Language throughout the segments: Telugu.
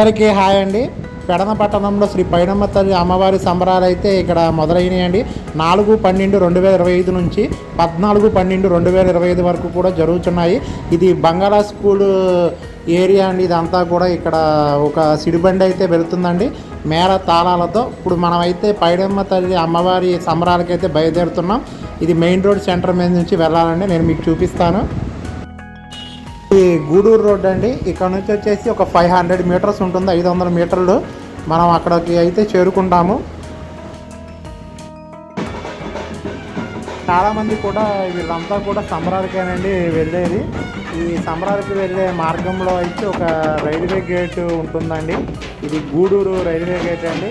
అందరికీ హాయ్ అండి. పెడన పట్టణంలో శ్రీ పైనమ్మ తల్లి అమ్మవారి సంబరాలు అయితే ఇక్కడ మొదలైనాయండి. నాలుగు పన్నెండు రెండు వేల ఇరవై ఐదు నుంచి పద్నాలుగు పన్నెండు రెండు వేల ఇరవై ఐదు వరకు కూడా జరుగుతున్నాయి. ఇది బంగాళా స్కూల్ ఏరియా అండి. ఇదంతా కూడా ఇక్కడ ఒక సిడిబండి అయితే వెళుతుందండి. మేళ తాళాలతో ఇప్పుడు మనమైతే పైడమ్మ తల్లి అమ్మవారి సంబరాలకైతే బయలుదేరుతున్నాం. ఇది మెయిన్ రోడ్ సెంటర్ మీద నుంచి వెళ్ళాలండి. నేను మీకు చూపిస్తాను. ఈ గూడూరు రోడ్ అండి. ఇక్కడ నుంచి వచ్చేసి ఒక ఫైవ్ హండ్రెడ్ మీటర్స్ ఉంటుంది. ఐదు వందల మీటర్లు మనం అక్కడికి అయితే చేరుకుంటాము. చాలామంది కూడా వీళ్ళంతా కూడా సంబరాలకేనండి వెళ్ళేది. ఈ సంబరాలకి వెళ్ళే మార్గంలో అయితే ఒక రైల్వే గేట్ ఉంటుందండి. ఇది గూడూరు రైల్వే గేట్ అండి.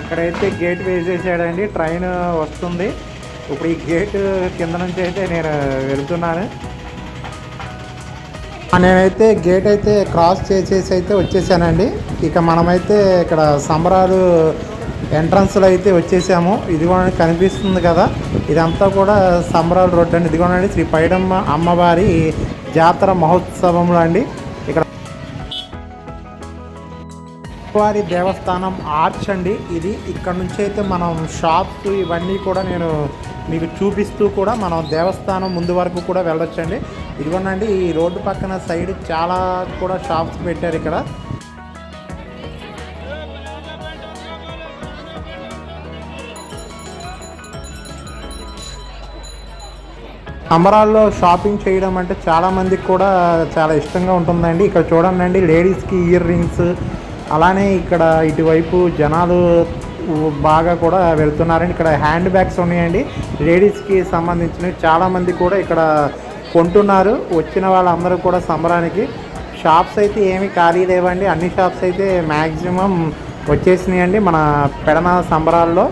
ఇక్కడైతే గేట్ వేసేసాడండి ట్రైన్ వస్తుంది. ఇప్పుడు ఈ గేట్ కింద నుంచి అయితే నేను వెళ్తున్నాను. నేనైతే గేట్ అయితే క్రాస్ చేసేసి అయితే వచ్చేసానండి. ఇక మనమైతే ఇక్కడ సంబరాలు ఎంట్రన్స్లో అయితే వచ్చేసాము. ఇదిగోండి కనిపిస్తుంది కదా. ఇదంతా కూడా సంబరాల రోడ్డు అండి. ఇదిగోనండి శ్రీ పైడమ్మ అమ్మవారి జాతర మహోత్సవంలో అండి. ఇక్కడ అమ్మవారి దేవస్థానం ఆర్చ్ అండి. ఇది ఇక్కడ నుంచి అయితే మనం షాప్స్ ఇవన్నీ కూడా నేను మీకు చూపిస్తూ కూడా మనం దేవస్థానం ముందు వరకు కూడా వెళ్ళొచ్చండి. ఇదిగోనండి ఈ రోడ్డు పక్కన సైడ్ చాలా కూడా షాప్స్ పెట్టారు ఇక్కడ. అమరాల్లో షాపింగ్ చేయడం అంటే చాలా మందికి కూడా చాలా ఇష్టంగా ఉంటుందండి. ఇక్కడ చూడండి లేడీస్కి ఇయర్ రింగ్స్ అలానే ఇక్కడ ఇటువైపు జనాలు బాగా కూడా వెళ్తున్నారండి. ఇక్కడ హ్యాండ్ బ్యాగ్స్ ఉన్నాయండి. లేడీస్కి సంబంధించినవి చాలామంది కూడా ఇక్కడ కొంటున్నారు. వచ్చిన వాళ్ళందరూ కూడా సంబరానికి. షాప్స్ అయితే ఏమీ ఖాళీ లేవండి. అన్ని షాప్స్ అయితే మ్యాక్సిమం వచ్చేసినాయండి మన పెడన సంబరాల్లో.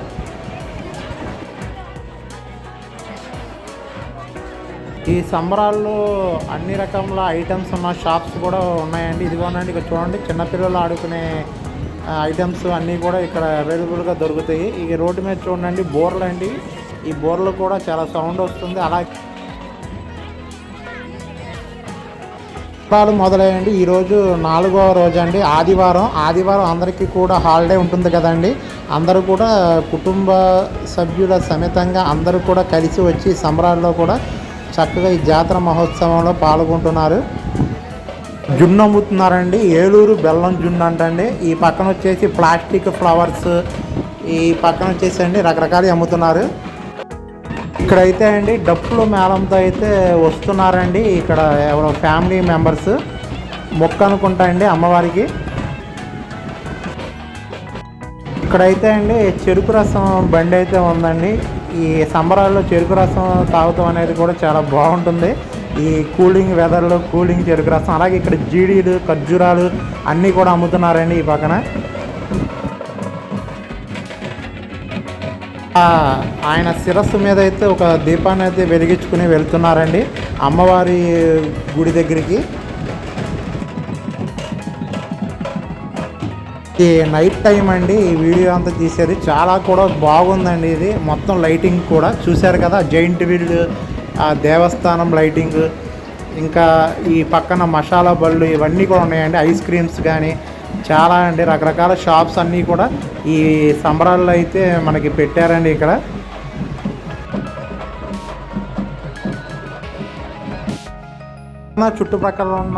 ఈ సంబరాల్లో అన్ని రకముల ఐటమ్స్ ఉన్న షాప్స్ కూడా ఉన్నాయండి. ఇదిగోనండి ఇక్కడ చూడండి చిన్నపిల్లలు ఆడుకునే ఐటమ్స్ అన్నీ కూడా ఇక్కడ అవైలబుల్గా దొరుకుతాయి. ఈ రోడ్డు మీద చూడండి బోర్లు అండి. ఈ బోర్లు కూడా చాలా సౌండ్ వస్తుంది. అలాగే సంబరాలు మొదలయ్యండి ఈరోజు నాలుగవ రోజు అండి ఆదివారం. ఆదివారం అందరికీ కూడా హాలిడే ఉంటుంది కదండి. అందరూ కూడా కుటుంబ సభ్యుల సమేతంగా అందరూ కూడా కలిసి వచ్చి సంబరాల్లో కూడా చక్కగా ఈ జాతర మహోత్సవంలో పాల్గొంటున్నారు. జున్ను అమ్ముతున్నారండి ఏలూరు బెల్లం జున్ను అంటండి. ఈ పక్కన వచ్చేసి ప్లాస్టిక్ ఫ్లవర్స్ ఈ పక్కన వచ్చేసి అండి రకరకాలు అమ్ముతున్నారు. ఇక్కడైతే అండి డప్పులు మేళంతో అయితే వస్తున్నారండి. ఇక్కడ ఎవరో ఫ్యామిలీ మెంబర్స్ మొక్క అనుకుంటా అండి అమ్మవారికి. ఇక్కడైతే అండి చెరుకు రసం బండి అయితే ఉందండి. ఈ సంబరాల్లో చెరుకు రసం తాగుతాం అనేది కూడా చాలా బాగుంటుంది. ఈ కూలింగ్ వెదర్లో కూలింగ్ చెరుకు రసం. అలాగే ఇక్కడ జీడీలు ఖర్జూరాలు అన్నీ కూడా అమ్ముతున్నారండి ఈ పక్కన. ఆయన శిరస్సు మీద అయితే ఒక దీపాన్ని అయితే వెలిగించుకుని వెళ్తున్నారండి అమ్మవారి గుడి దగ్గరికి. ఈ నైట్ టైం అండి ఈ వీడియో అంతా తీసేది. చాలా కూడా బాగుందండి ఇది. మొత్తం లైటింగ్ కూడా చూశారు కదా జైంట్ వీల్ ఆ దేవస్థానం లైటింగ్ ఇంకా ఈ పక్కన మసాలా బళ్ళు ఇవన్నీ కూడా ఉన్నాయండి. ఐస్ క్రీమ్స్ కానీ చాలా అండి. రకరకాల షాప్స్ అన్నీ కూడా ఈ సంబరాల్లో అయితే మనకి పెట్టారండి ఇక్కడ. నా చుట్టుపక్కల ఉన్న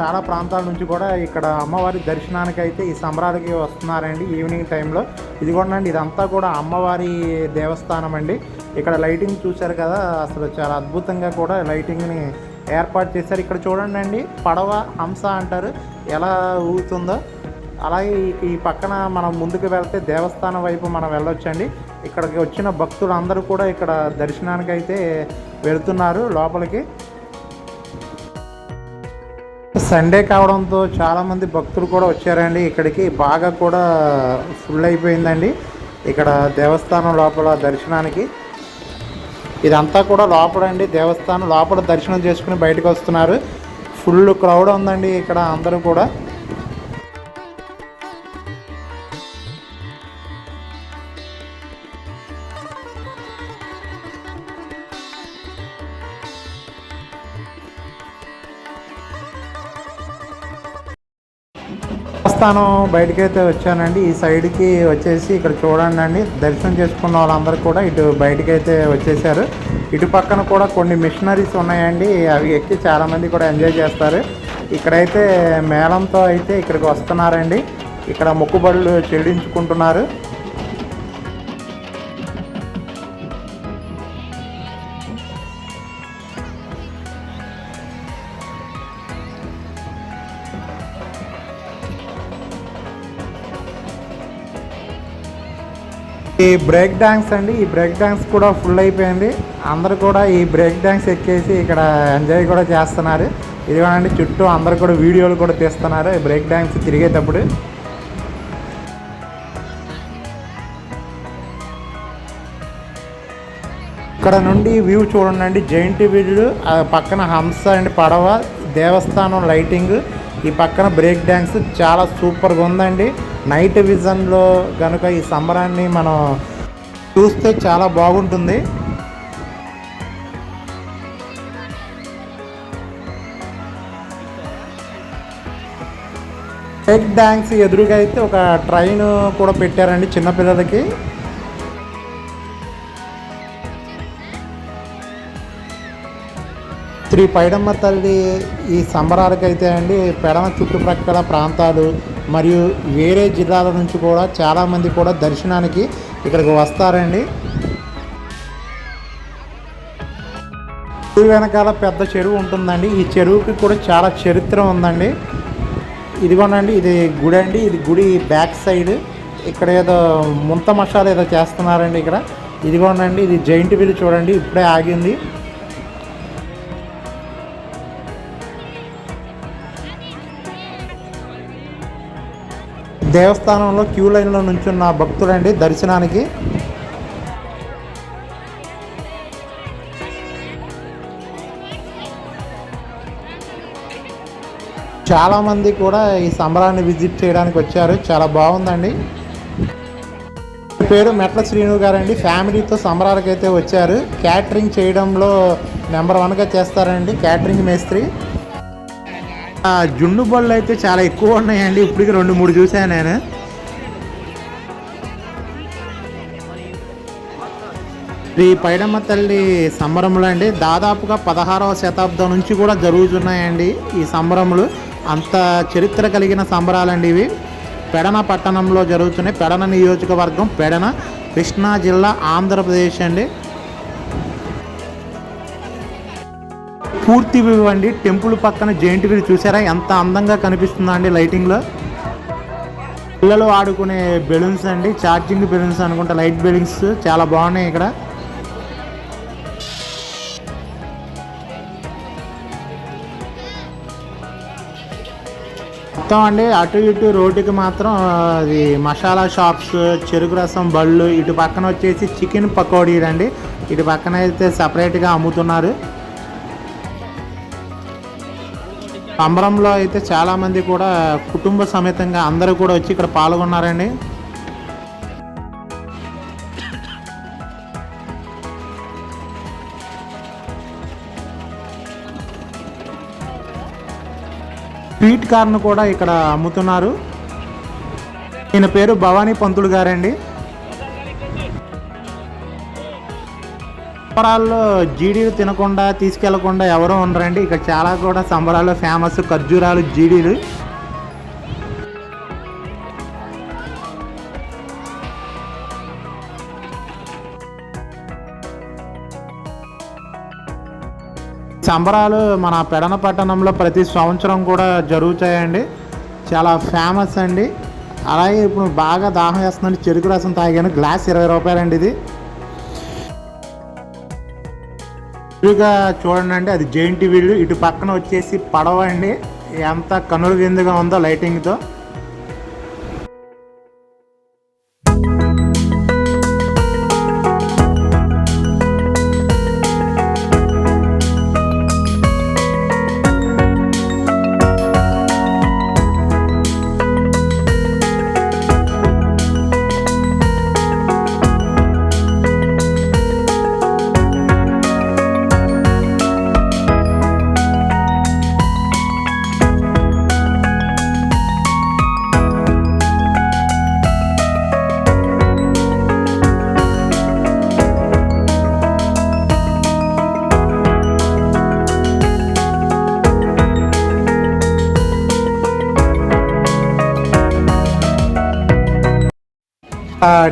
చాలా ప్రాంతాల నుంచి కూడా ఇక్కడ అమ్మవారి దర్శనానికి అయితే ఈ సంబరాలకి వస్తున్నారండి ఈవినింగ్ టైంలో. ఇది కూడా అండి ఇదంతా కూడా అమ్మవారి దేవస్థానం అండి. ఇక్కడ లైటింగ్ చూశారు కదా అసలు చాలా అద్భుతంగా కూడా లైటింగ్ని ఏర్పాటు చేశారు. ఇక్కడ చూడండి అండి పడవ హంస అంటారు ఎలా ఊగుతుందో. అలాగే ఈ- ఈ పక్కన మనం ముందుకు వెళ్తే దేవస్థానం వైపు మనం వెళ్ళొచ్చండి. ఇక్కడికి వచ్చిన భక్తులు అందరూ కూడా ఇక్కడ దర్శనానికి అయితే వెళ్తున్నారు లోపలికి. సండే కావడంతో చాలామంది భక్తులు కూడా వచ్చారండి. ఇక్కడికి బాగా కూడా ఫుల్ అయిపోయిందండి. ఇక్కడ దేవస్థానం లోపల దర్శనానికి. ఇదంతా కూడా లోపల అండి దేవస్థానం లోపల దర్శనం చేసుకుని బయటకు వస్తున్నారు. ఫుల్ క్రౌడ్ ఉందండి ఇక్కడ అందరూ కూడా. దేవస్థానం బయటకైతే వచ్చానండి. ఈ సైడ్కి వచ్చేసి ఇక్కడ చూడండి అండి. దర్శనం చేసుకున్న వాళ్ళందరూ కూడా ఇటు బయటకైతే వచ్చేసారు. ఇటు పక్కన కూడా కొన్ని మిషనరీస్ ఉన్నాయండి. అవి ఎక్కి చాలామంది కూడా ఎంజాయ్ చేస్తారు. ఇక్కడైతే మేళంతో అయితే ఇక్కడికి వస్తున్నారండి. ఇక్కడ మొక్కుబడులు చెల్లించుకుంటున్నారు. ఈ బ్రేక్ డాన్స్ అండి. ఈ బ్రేక్ డాన్స్ కూడా ఫుల్ అయిపోయింది. అందరు కూడా ఈ బ్రేక్ డాన్స్ ఎక్కేసి ఇక్కడ ఎంజాయ్ కూడా చేస్తున్నారు. ఇదిగోనండి చుట్టూ అందరు కూడా వీడియోలు కూడా తీస్తున్నారు ఈ బ్రేక్ డాన్స్ తిరిగేటప్పుడు. ఇక్కడ నుండి వ్యూ చూడండి జైంట్ వీల్ పక్కన హంస అండ్ పడవ దేవస్థానం లైటింగ్ ఈ పక్కన బ్రేక్ డ్యాన్స్ చాలా సూపర్గా ఉందండి. నైట్ విజన్లో కనుక ఈ సంబరాన్ని మనం చూస్తే చాలా బాగుంటుంది. బ్రేక్ డ్యాన్స్ ఎదురుగా అయితే ఒక ట్రైన్ కూడా పెట్టారండి చిన్నపిల్లలకి. శ్రీ పైడమ్మ తల్లి ఈ సంబరాలకైతే అండి పెడమ చుట్టుప్రక్కల ప్రాంతాలు మరియు వేరే జిల్లాల నుంచి కూడా చాలామంది కూడా దర్శనానికి ఇక్కడికి వస్తారండి. వెనకాల పెద్ద చెరువు ఉంటుందండి. ఈ చెరువుకి కూడా చాలా చరిత్ర ఉందండి. ఇదిగోనండి ఇది గుడి అండి. ఇది గుడి బ్యాక్ సైడ్. ఇక్కడ ఏదో ముంత మసాలా ఏదో చేస్తున్నారండి ఇక్కడ. ఇదిగోనండి ఇది జైంట్ వీల్ చూడండి. ఇప్పుడే ఆగింది. దేవస్థానంలో క్యూ లైన్లో నుంచున్న భక్తులండి దర్శనానికి. చాలామంది కూడా ఈ సంబరాన్ని విజిట్ చేయడానికి వచ్చారు. చాలా బాగుందండి. పేరు మెట్ల శ్రీను గారండి. ఫ్యామిలీతో సంబరాలకైతే వచ్చారు. క్యాటరింగ్ చేయడంలో నెంబర్ వన్గా చేస్తారండి. క్యాటరింగ్ మేస్త్రి. ఆ జుండు బళ్ళు అయితే చాలా ఎక్కువ ఉన్నాయండి. ఇప్పటికి రెండు మూడు చూశాను నేను. శ్రీ పైడమ్మ తల్లి సంబరములు అండి. దాదాపుగా పదహారవ శతాబ్దం నుంచి కూడా జరుగుతున్నాయండి ఈ సంబరములు. అంత చరిత్ర కలిగిన సంబరాలండి ఇవి. పెడన పట్టణంలో జరుగుతున్నాయి. పెడన నియోజకవర్గం పెడన కృష్ణా జిల్లా ఆంధ్రప్రదేశ్ అండి. పూర్తి వ్యూ అండి. టెంపుల్ పక్కన జైంట్ వీల్ చూసారా? ఎంత అందంగా కనిపిస్తుందా అండి లైటింగ్లో. పిల్లలు ఆడుకునే బెలూన్స్ అండి. ఛార్జింగ్ బెలూన్స్ అనుకుంటా లైట్ బెలూన్స్. చాలా బాగున్నాయి ఇక్కడ. మొత్తం అండి అటు ఇటు రోడ్డుకి మాత్రం అది మసాలా షాప్స్ చెరుకు రసం బళ్ళు ఇటు పక్కన వచ్చేసి చికెన్ పకోడీలు అండి. ఇటు పక్కన అయితే సపరేట్గా అమ్ముతున్నారు. సంబరంలో అయితే చాలామంది కూడా కుటుంబ సమేతంగా అందరూ కూడా వచ్చి ఇక్కడ పాల్గొన్నారండి. స్వీట్ కార్న్ కూడా ఇక్కడ అమ్ముతున్నారు. ఈయన పేరు భవానీ పంతులు గారండి. సంబరాల్లో జీడీలు తినకుండా తీసుకెళ్ళకుండా ఎవరో ఉండరండి. ఇక్కడ చాలా కూడా సంబరాల్లో ఫేమస్ ఖర్జూరాలు జీడీలు సంబరాలు మన పెడన పట్టణంలో ప్రతి సంవత్సరం కూడా జరుగుతాయండి. చాలా ఫేమస్ అండి. అలాగే ఇప్పుడు బాగా దాహం వేస్తుందండి. చెరుకు రసం తాగాను. గ్లాస్ ఇరవై రూపాయలండి ఇది. ఇదిగా చూడండి అండి అది జైంట్ వీళ్ళు. ఇటు పక్కన వచ్చేసి పడవ అండి. ఎంత కనుల విందుగా ఉందో లైటింగ్తో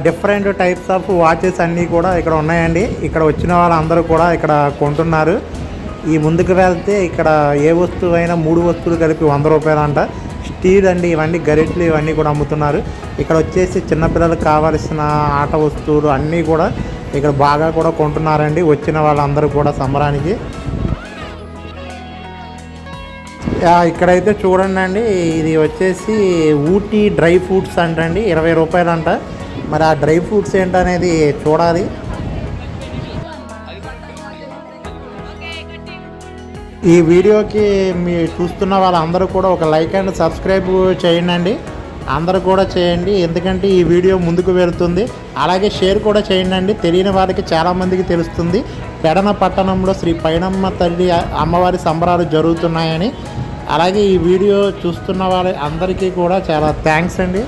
డిఫరెంట్ టైప్స్ ఆఫ్ వాచెస్ అన్నీ కూడా ఇక్కడ ఉన్నాయండి. ఇక్కడ వచ్చిన వాళ్ళందరూ కూడా ఇక్కడ కొంటున్నారు. ఈ ముందుకు వెళ్తే ఇక్కడ ఏ వస్తువు అయినా మూడు వస్తువులు కలిపి వంద రూపాయలు అంట స్టీల్ అండి ఇవన్నీ గరిట్లు ఇవన్నీ కూడా అమ్ముతున్నారు. ఇక్కడ వచ్చేసి చిన్నపిల్లలకు కావాల్సిన ఆట వస్తువులు అన్నీ కూడా ఇక్కడ బాగా కూడా కొంటున్నారండి. వచ్చిన వాళ్ళందరూ కూడా సంబరానికి. ఇక్కడైతే చూడండి అండి ఇది వచ్చేసి ఊటీ డ్రై ఫ్రూట్స్ అంటండి ఇరవై రూపాయలు అంట మరి ఆ డ్రై ఫ్రూట్స్ ఏంటనేది చూడాలి. ఈ వీడియోకి మీ చూస్తున్న వాళ్ళందరూ కూడా ఒక లైక్ అండ్ సబ్స్క్రైబ్ చేయండి. అందరూ కూడా చేయండి. ఎందుకంటే ఈ వీడియో ముందుకు వెళ్తుంది. అలాగే షేర్ కూడా చేయండి. తెలియని వారికి చాలామందికి తెలుస్తుంది. పెడన పట్టణంలో శ్రీ పైనమ్మ తల్లి అమ్మవారి సంబరాలు జరుగుతున్నాయని. అలాగే ఈ వీడియో చూస్తున్న వాళ్ళ అందరికీ కూడా చాలా థ్యాంక్స్ అండి.